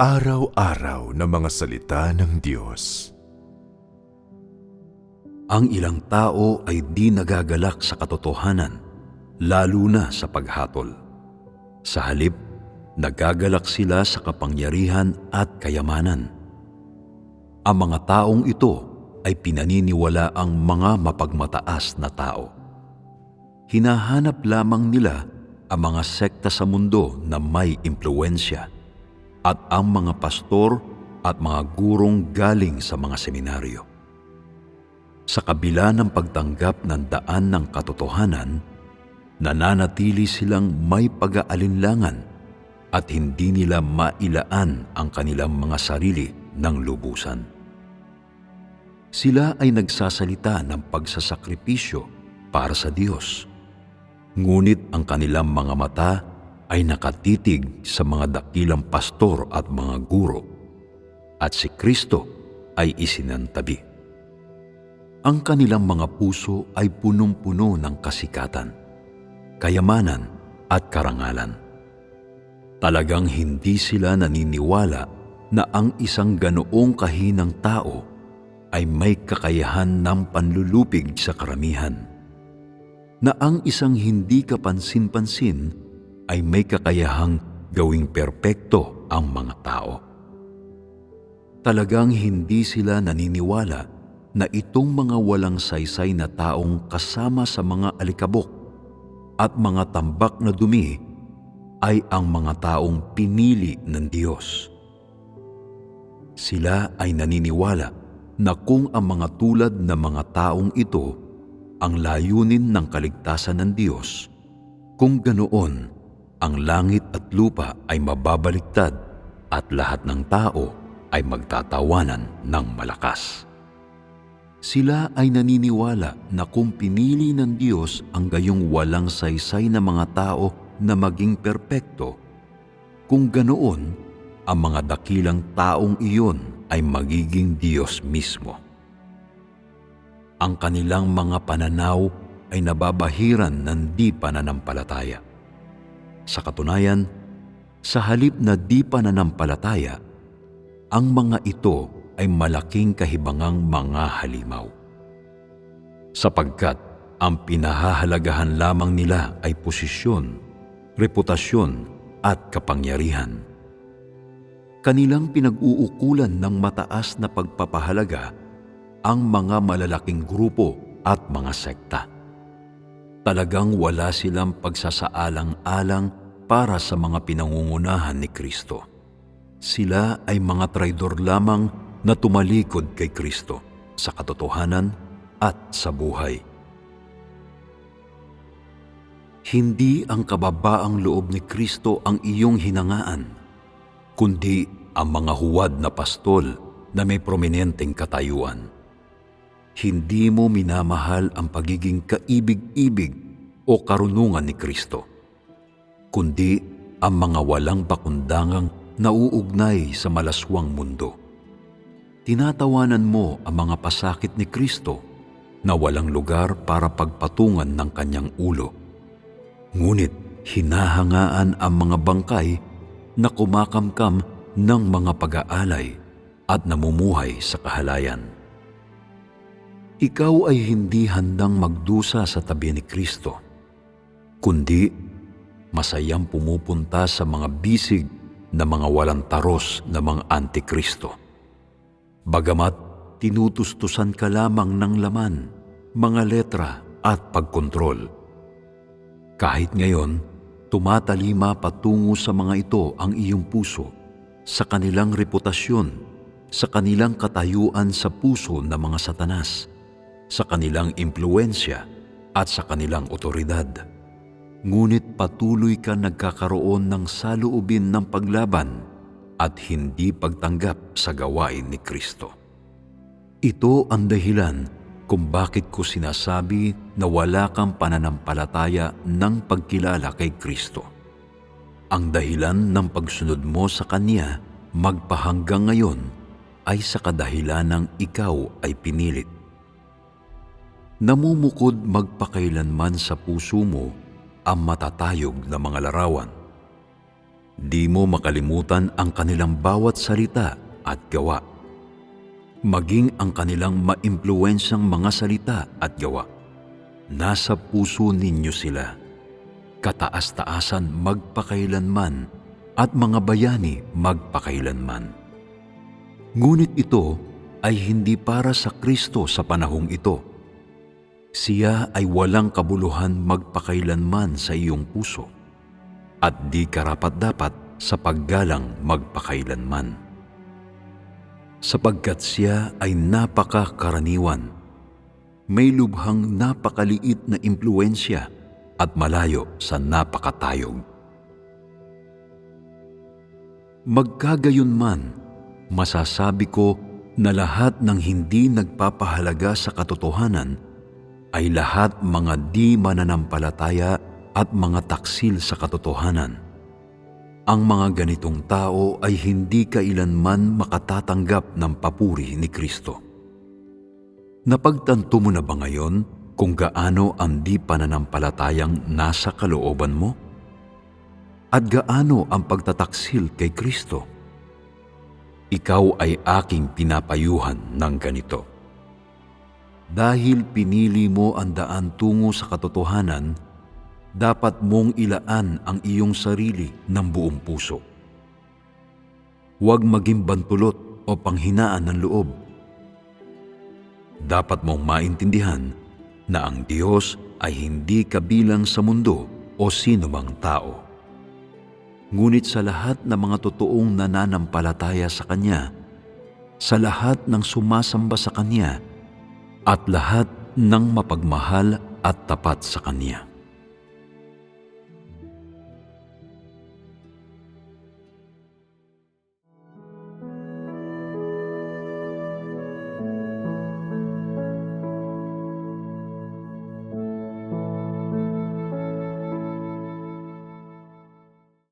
Pang-araw-araw na mga salita ng Diyos. Ang ilang tao ay di nagagalak sa katotohanan, lalo na sa paghatol. Sa halip, nagagalak sila sa kapangyarihan at kayamanan. Ang mga taong ito ay pinaniniwala ang mga mapagmataas na tao. Hinahanap lamang nila ang mga sekta sa mundo na may impluensya at ang mga pastor at mga gurong galing sa mga seminaryo. Sa kabila ng pagtanggap ng daan ng katotohanan, nananatili silang may pag-aalinlangan at hindi nila mailaan ang kanilang mga sarili ng lubusan. Sila ay nagsasalita ng pagsasakripisyo para sa Diyos. Ngunit ang kanilang mga mata ay nakatitig sa mga dakilang pastor at mga guro at si Kristo ay isinantabi. Ang kanilang mga puso ay punong-puno ng kasikatan, kayamanan at karangalan. Talagang hindi sila naniniwala na ang isang ganoong kahinang tao ay may kakayahan ng panlulupig sa karamihan. Na ang isang hindi kapansin-pansin ay may kakayahang gawing perpekto ang mga tao. Talagang hindi sila naniniwala na itong mga walang saysay na taong kasama sa mga alikabok at mga tambak na dumi ay ang mga taong pinili ng Diyos. Sila ay naniniwala na kung ang mga tulad na mga taong ito ang layunin ng kaligtasan ng Diyos, kung ganoon, ang langit at lupa ay mababaliktad at lahat ng tao ay magtatawanan ng malakas. Sila ay naniniwala na kung pinili ng Diyos ang gayong walang saysay na mga tao na maging perpekto, kung ganoon, ang mga dakilang taong iyon ay magiging Diyos mismo. Ang kanilang mga pananaw ay nababahiran ng di pananampalataya. Sa katunayan, sa halip na di pananampalataya, ang mga ito ay malaking kahibangang mga halimaw. Sapagkat ang pinahahalagahan lamang nila ay posisyon, reputasyon at kapangyarihan. Kanilang pinag-uukulan ng mataas na pagpapahalaga ang mga malalaking grupo at mga sekta. Talagang wala silang pagsasaalang-alang para sa mga pinangungunahan ni Kristo. Sila ay mga traidor lamang na tumalikod kay Kristo sa katotohanan at sa buhay. Hindi ang kababaang loob ni Kristo ang iyong hinangaan, kundi ang mga huwad na pastol na may prominenteng katayuan. Hindi mo minamahal ang pagiging kaibig-ibig o karunungan ni Kristo, kundi ang mga walang pakundangang nauugnay sa malaswang mundo. Tinatawanan mo ang mga pasakit ni Kristo na walang lugar para pagpatungan ng kanyang ulo. Ngunit hinahangaan ang mga bangkay na kumakamkam ng mga pag-aalay at namumuhay sa kahalayan. Ikaw ay hindi handang magdusa sa tabi ni Kristo, kundi masayang pumupunta sa mga bisig na mga walang taros na mga antikristo. Bagamat tinutustusan ka lamang ng laman, mga letra at pagkontrol. Kahit ngayon, tumatalima patungo sa mga ito ang iyong puso, sa kanilang reputasyon, sa kanilang katayuan sa puso ng mga satanas, sa kanilang impluensya at sa kanilang otoridad. Ngunit patuloy ka nagkakaroon ng saluubin ng paglaban at hindi pagtanggap sa gawain ni Kristo. Ito ang dahilan kung bakit ko sinasabi na wala kang pananampalataya ng pagkilala kay Kristo. Ang dahilan ng pagsunod mo sa Kanya magpahanggang ngayon ay sa kadahilan ng ikaw ay pinilit. Namumukod magpakailanman sa puso mo ang matatayog na mga larawan. Di mo makalimutan ang kanilang bawat salita at gawa. Maging ang kanilang maimpluwensyang mga salita at gawa. Nasa puso ninyo sila. Kataas-taasan magpakailanman at mga bayani magpakailanman. Ngunit ito ay hindi para sa Kristo sa panahong ito. Siya ay walang kabuluhan magpakailanman sa iyong puso at di karapat-dapat sa paggalang magpakailanman. Sapagkat siya ay napakakaraniwan, may lubhang napakaliit na impluensya at malayo sa napakatayog. Magkagayon man, masasabi ko na lahat ng hindi nagpapahalaga sa katotohanan ay lahat mga di mananampalataya at mga taksil sa katotohanan. Ang mga ganitong tao ay hindi kailanman makatatanggap ng papuri ni Kristo. Napagtanto mo na ba ngayon kung gaano ang di pananampalatayang nasa kalooban mo? At gaano ang pagtataksil kay Kristo? Ikaw ay aking pinapayuhan ng ganito. Dahil pinili mo ang daan tungo sa katotohanan, dapat mong ilaan ang iyong sarili ng buong puso. Huwag maging bantulot o panghinaan ng loob. Dapat mong maintindihan na ang Diyos ay hindi kabilang sa mundo o sino mang tao. Ngunit sa lahat ng mga totoong nananampalataya sa Kanya, sa lahat ng sumasamba sa Kanya, at lahat ng mapagmahal at tapat sa Kanya.